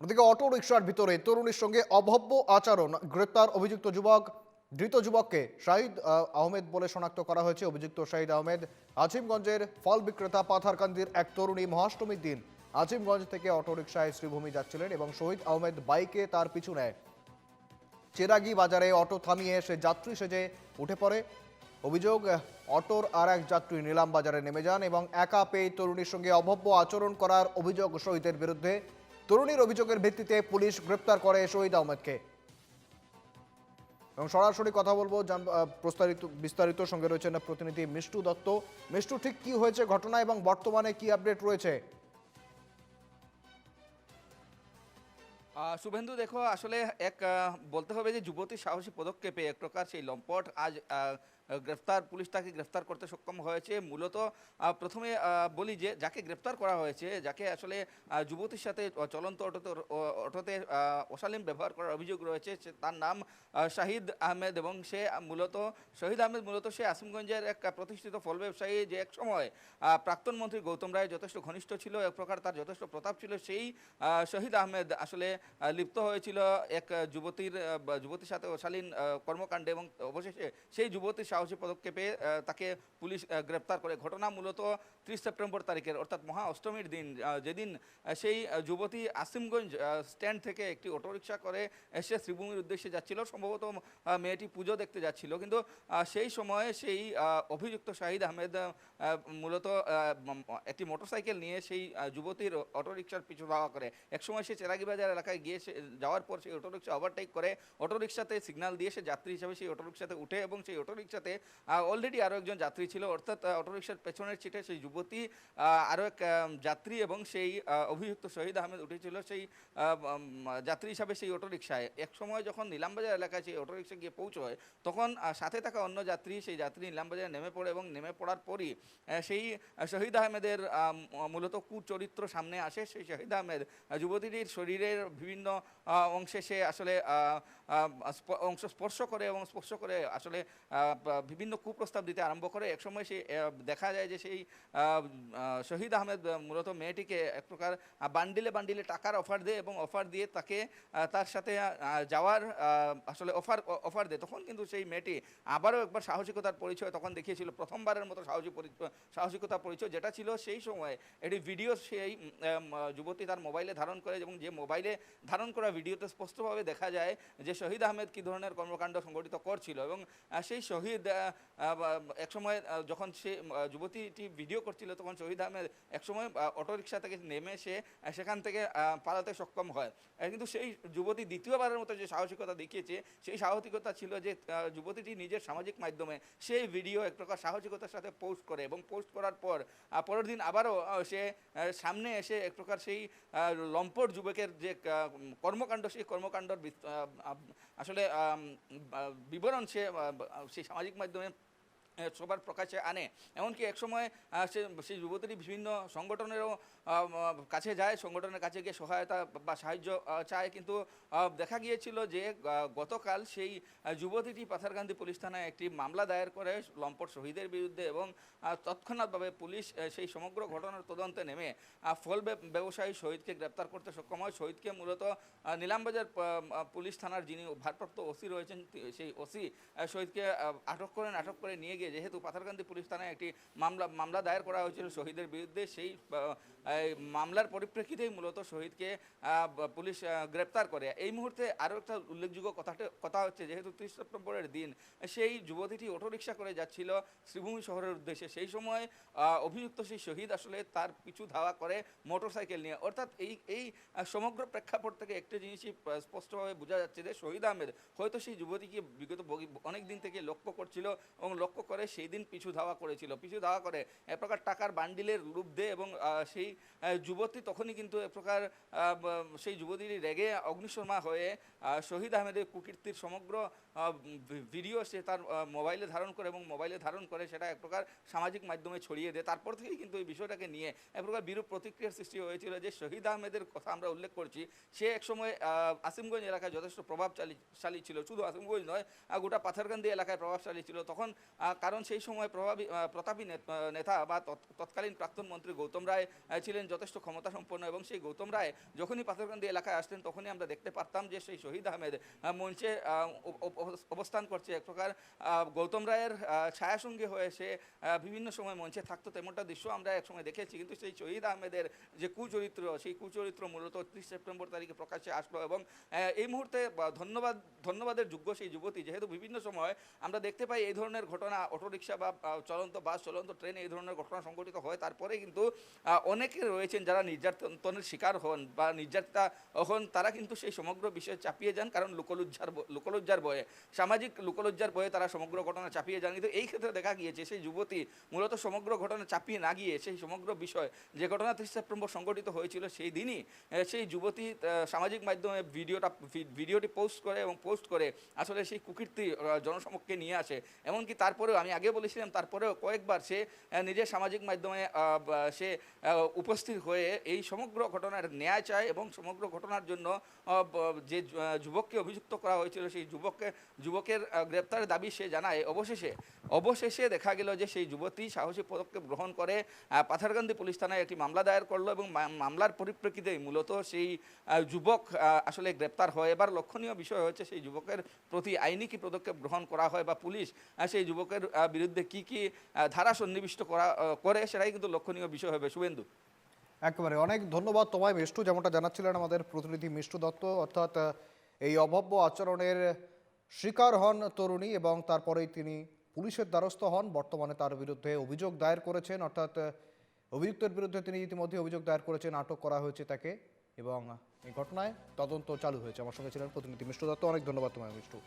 ওদিকে অটো রিক্সার ভিতরে তরুণীর সঙ্গে অভব্য আচরণ। গ্রেপ্তার অভিযুক্ত যুবক, ধৃত যুবককে শাহিদ আহমেদ বলে শনাক্ত করা হয়েছে। অভিযুক্ত শাহিদ আহমেদ আজিমগঞ্জের ফল বিক্রেতা পাথারকান্দির এক তরুণী মহাষ্টমীর দিন আজিমগঞ্জ থেকে অটোরিকশায় শ্রীভূমি যাচ্ছিলেন এবং শহীদ আহমেদ বাইকে তার পিছু নেয়। চেরাগি বাজারে অটো থামিয়ে সে যাত্রী সেজে উঠে পড়ে। অভিযোগ, অটোর আর এক যাত্রী নিলাম বাজারে নেমে যান এবং একা পেয়ে তরুণীর সঙ্গে অভব্য আচরণ করার অভিযোগ শহীদের বিরুদ্ধে। তরুণীর অভিযোগের ভিত্তিতে পুলিশ গ্রেপ্তার করে শহীদ আহমেদকে। এবং সরাসরি কথা বলব প্রস্তারিত, বিস্তারিত সঙ্গে রয়েছেন প্রতিনিধি মিষ্টু দত্ত। মিষ্টু, ঠিক কি হয়েছে ঘটনা এবং বর্তমানে কি আপডেট রয়েছে? শুভেন্দু, দেখো, আসলে এক বলতে হবে যে যুবতীর সাহসী পদক্ষেপে এক প্রকার সেই লম্পট আজ গ্রেফতার, পুলিশ তাকে গ্রেফতার করতে সক্ষম হয়েছে। মূলত প্রথমে বলি যে, যাকে গ্রেফতার করা হয়েছে, যাকে আসলে যুবতীর সাথে চলন্ত অটোতে অটোতে অশালীন ব্যবহার করার অভিযোগ রয়েছে তার নাম শাহিদ আহমেদ এবং সে মূলত, শহীদ আহমেদ মূলত সে আসিমগঞ্জের এক প্রতিষ্ঠিত ফল ব্যবসায়ী যে এক সময় প্রাক্তন মন্ত্রী গৌতম রায় যথেষ্ট ঘনিষ্ঠ ছিল, এক প্রকার তার যথেষ্ট প্রতাপ ছিল, সেই শহীদ আহমেদ আসলে লিপ্ত হয়েছিল এক যুবতীর যুবতীর সাথে অশালীন কর্মকাণ্ডে এবং অবশেষে সেই যুবতীর সাহসী পদক্ষেপে তাকে পুলিশ গ্রেপ্তার করে। ঘটনা মূলত ত্রিশ সেপ্টেম্বর তারিখের, অর্থাৎ মহা অষ্টমীর দিন। যেদিন সেই যুবতী আসিমগঞ্জ স্ট্যান্ড থেকে একটি অটোরিকশা করে এসে শ্রীভূমির উদ্দেশ্যে যাচ্ছিল। সম্ভবত মেয়েটি পুজো দেখতে যাচ্ছিল। কিন্তু সেই সময়ে সেই অভিযুক্ত শাহিদ আহমেদ মূলত একটি মোটরসাইকেল নিয়ে সেই যুবতীর অটোরিকশার পিছু ধাওয়া করে। একসময় সে চেরাগি বাজার এলাকায় গিয়ে সে, যাওয়ার পর সেই অটোরিকশা ওভারটেক করে। অটোরিকশাতে সিগন্যাল দিয়ে সে যাত্রী হিসাবে সেই অটোরিকশাতে উঠে এবং সেই অটোরিকশাতে অলরেডি আরও একজন যাত্রী ছিল। অর্থাৎ অটোরিকশার পেছনের সিটে সেই যুবতী আরও এক যাত্রী এবং সেই অভিযুক্ত শহীদ আহমেদ উঠেছিল সেই যাত্রী হিসাবে সেই অটোরিকশায়। এক সময় যখন নিলামবাজার এলাকায় সেই অটোরিকশা গিয়ে পৌঁছয়, তখন সাথে থাকা অন্য যাত্রী, সেই যাত্রী নিলামবাজারে নেমে পড়ে এবং নেমে পড়ার পরই সেই শহীদ আহমেদের মূলত কুচরিত্র সামনে আসে। সেই শহীদ আহমেদ যুবতীটির শরীরের বিভিন্ন অংশে সে আসলে অংশ স্পর্শ করে এবং স্পর্শ করে আসলে বিভিন্ন কুপ্রস্তাব দিতে আরম্ভ করে। একসময় সে দেখা যায় যে সেই শহীদ আহমেদ মূলত মেয়েটিকে এক প্রকার বান্ডিলে বান্ডিলে টাকার অফার দেয় এবং অফার দিয়ে তাকে তার সাথে যাওয়ার আসলে অফার অফার দেয়। তখন কিন্তু সেই মেয়েটি আবারও একবার সাহসিকতার পরিচয় তখন দেখিয়েছিল, প্রথমবারের মতো সাহসী পরিচয় সাহসিকতার পরিচয় যেটা ছিল সেই সময়। একটি ভিডিও সেই যুবতী তার মোবাইলে ধারণ করে এবং যে মোবাইলে ধারণ করা ভিডিওতে স্পষ্টভাবে দেখা যায় যে শহীদ আহমেদ কী ধরনের কর্মকাণ্ড সংগঠিত করছিল এবং সেই শহীদ একসময় যখন সে যুবতীটি ভিডিও করছিল, তখন শহীদ আহমেদ একসময় অটোরিকশা থেকে নেমে সে সেখান থেকে পালাতে সক্ষম হয়। কিন্তু সেই যুবতী দ্বিতীয়বারের মতো যে সাহসিকতা দেখিয়েছে, সেই সাহসিকতা ছিল যে যুবতীটি নিজের সামাজিক মাধ্যমে সেই ভিডিও এক প্রকার সাহসিকতার সাথে পোস্ট করে এবং পোস্ট করার পর পরের দিন আবারও সে সামনে এসে এক প্রকার সেই লম্পট যুবকের যে কর্মকাণ্ড, সেই কর্মকাণ্ডর আসলে বিবরণ সে সেই সামাজিক মাধ্যমে আহ, সবার প্রকাশে আনে। এমনকি একসময় সে, সেই যুবতীটি বিভিন্ন সংগঠনেরও কাছে যায়, সংগঠনের কাছে গিয়ে সহায়তা বা সাহায্য চায়। কিন্তু দেখা গিয়েছিল যে গতকাল সেই যুবতীটি পাথারকান্দি পুলিশ থানায় একটি মামলা দায়ের করে লম্পট শহীদের বিরুদ্ধে এবং তৎক্ষণাৎভাবে পুলিশ সেই সমগ্র ঘটনার তদন্তে নেমে ফল ব্যবসায়ী শহীদকে গ্রেপ্তার করতে সক্ষম হয়। শহীদকে মূলত নিলামবাজার পুলিশ থানার যিনি ভারপ্রাপ্ত ওসি রয়েছেন সেই ওসি শহীদকে আটক করেন, আটক করে নিয়ে গিয়ে যেহেতু পাথারকান্দি পুলিশ থানায় একটি মামলা মামলা দায়ের করা হয়েছিল শহীদের বিরুদ্ধে, সেই মামলার পরিপ্রেক্ষিতেই মূলত শহীদকে পুলিশ গ্রেপ্তার করে। এই মুহূর্তে আরও একটা উল্লেখযোগ্য কথাটা কথা হচ্ছে, যেহেতু ত্রিশ সেপ্টেম্বরের দিন, সেই যুবতীটি অটোরিকশা করে যাচ্ছিল শ্রীভূমি শহরের উদ্দেশ্যে। সেই সময় অভিযুক্ত সেই শহীদ আসলে তার পিছু ধাওয়া করে মোটরসাইকেল নিয়ে। অর্থাৎ এই এই সমগ্র প্রেক্ষাপট থেকে একটা জিনিসই স্পষ্টভাবে বোঝা যাচ্ছে যে শহীদ আহমেদ হয়তো সেই যুবতীকে বিগত অনেক দিন থেকে লক্ষ্য করছিল এবং লক্ষ্য করে সেই দিন পিছু ধাওয়া করেছিল। পিছু ধাওয়া করে এক প্রকার টাকার বান্ডিলের রূপ দেয় এবং সেই যুবতী তখনই কিন্তু এক প্রকার সেই যুবতীর রেগে অগ্নিশর্মা হয়ে শহীদ আহমেদের কুকীর্তির সমগ্র ভিডিও সে তার মোবাইলে ধারণ করে এবং মোবাইলে ধারণ করে সেটা এক প্রকার সামাজিক মাধ্যমে ছড়িয়ে দেয়। তারপর থেকেই কিন্তু এই বিষয়টাকে নিয়ে এক প্রকার বিরূপ প্রতিক্রিয়ার সৃষ্টি হয়েছিল যে শহীদ আহমেদের কথা আমরা উল্লেখ করছি। সে একসময় আসিমগঞ্জ এলাকায় যথেষ্ট প্রভাবশালী, শালী ছিল। শুধু আসিমগঞ্জ নয় গোটা পাথারকান্দি এলাকায় প্রভাবশালী ছিল। তখন কারণ সেই সময় প্রভাবী প্রতাপী নেত- বা তৎ- তৎকালীন প্রাক্তন মন্ত্রী গৌতম রায় ছিলেন যথেষ্ট ক্ষমতা সম্পন্ন এবং সেই গৌতম রায় যখনই পাথরকান্দি এলাকায় আসতেন তখনই আমরা দেখতে পারতাম যে সেই শহীদ আহমেদ মঞ্চে অবস্থান করছে। এক প্রকার গৌতম রায়ের ছায়াসঙ্গী হয়ে সে বিভিন্ন সময় মঞ্চে থাকতো। তেমনটা দৃশ্য আমরা একসময় দেখেছি। কিন্তু সেই শহীদ আহমেদের যে কুচরিত্র, সেই কুচরিত্র মূলত ত্রিশ সেপ্টেম্বর তারিখে প্রকাশ্যে আসলো এবং এই মুহূর্তে ধন্যবাদ, ধন্যবাদের যোগ্য সেই যুবতী। যেহেতু বিভিন্ন সময় আমরা দেখতে পাই এই ধরনের ঘটনা অটোরিকশা বা চলন্ত বাস, চলন্ত ট্রেনে এই ধরনের ঘটনা সংঘটিত হয়। তারপরে কিন্তু অনেকে রয়েছেন যারা নির্যাতনের শিকার হন বা নির্যাতিতা হন, তারা কিন্তু সেই সমগ্র বিষয়ে চাপিয়ে যান। কারণ লোকলজ্জার লোকলজ্জার বয়ে, সামাজিক লোকলজ্জার বয়ে তারা সমগ্র ঘটনা চাপিয়ে যান। কিন্তু এই ক্ষেত্রে দেখা গিয়েছে, সেই যুবতী মূলত সমগ্র ঘটনা চাপিয়ে না গিয়ে, সেই সমগ্র বিষয়, যে ঘটনা তিরিশ সেপ্টেম্বর সংঘটিত হয়েছিল সেই দিনই সেই যুবতী সামাজিক মাধ্যমে ভিডিওটা ভিডিওটি পোস্ট করে এবং পোস্ট করে আসলে সেই কুকীর্তি জনসমক্ষে নিয়ে আসে। এমনকি তারপরেও আমি আগে বলেছিলাম, তারপরেও কয়েকবার সে নিজের সামাজিক মাধ্যমে সে উপস্থিত হয়ে এই সমগ্র ঘটনার ন্যায় চায় এবং সমগ্র ঘটনার জন্য যে যুবককে অভিযুক্ত করা হয়েছিল, সেই যুবককে, যুবকের গ্রেপ্তারের দাবি সে জানায়। অবশেষে অবশেষে দেখা গেল যে সেই যুবতী সাহসী পদক্ষেপ গ্রহণ করে পাথারকান্দি পুলিশ থানায় একটি মামলা দায়ের করল এবং মামলার পরিপ্রেক্ষিতে মূলত সেই যুবক আসলে গ্রেপ্তার হয়। এবার লক্ষণীয় বিষয় হচ্ছে সেই যুবকের প্রতি আইনি কি পদক্ষেপ গ্রহণ করা হয় বা পুলিশ সেই যুবকের বিরুদ্ধে কি কি ধারা সন্নিবিষ্ট করা করে, সেটাই কিন্তু লক্ষণীয় বিষয় হবে। শুভেন্দু? একেবারে। অনেক ধন্যবাদ তোমায়, মিষ্টু, যেমনটা জানাচ্ছিলেন আমাদের প্রতিনিধি মিষ্টু দত্ত। অর্থাৎ এই অভব্য আচরণের শিকার হন তরুণী এবং তারপরেই তিনি পুলিশের দ্বারস্থ হন। বর্তমানে তার বিরুদ্ধে অভিযোগ দায়ের করেছেন। অর্থাৎ, অভিযুক্তের বিরুদ্ধে তিনি ইতিমধ্যে অভিযোগ দায়ের করেছেন, আটক করা হয়েছে তাকে এবং এই ঘটনায় তদন্ত চালু হয়েছে। আমার সঙ্গে ছিলেন প্রতিনিধি মিষ্টু দত্ত। অনেক ধন্যবাদ তোমায়, মিষ্টু।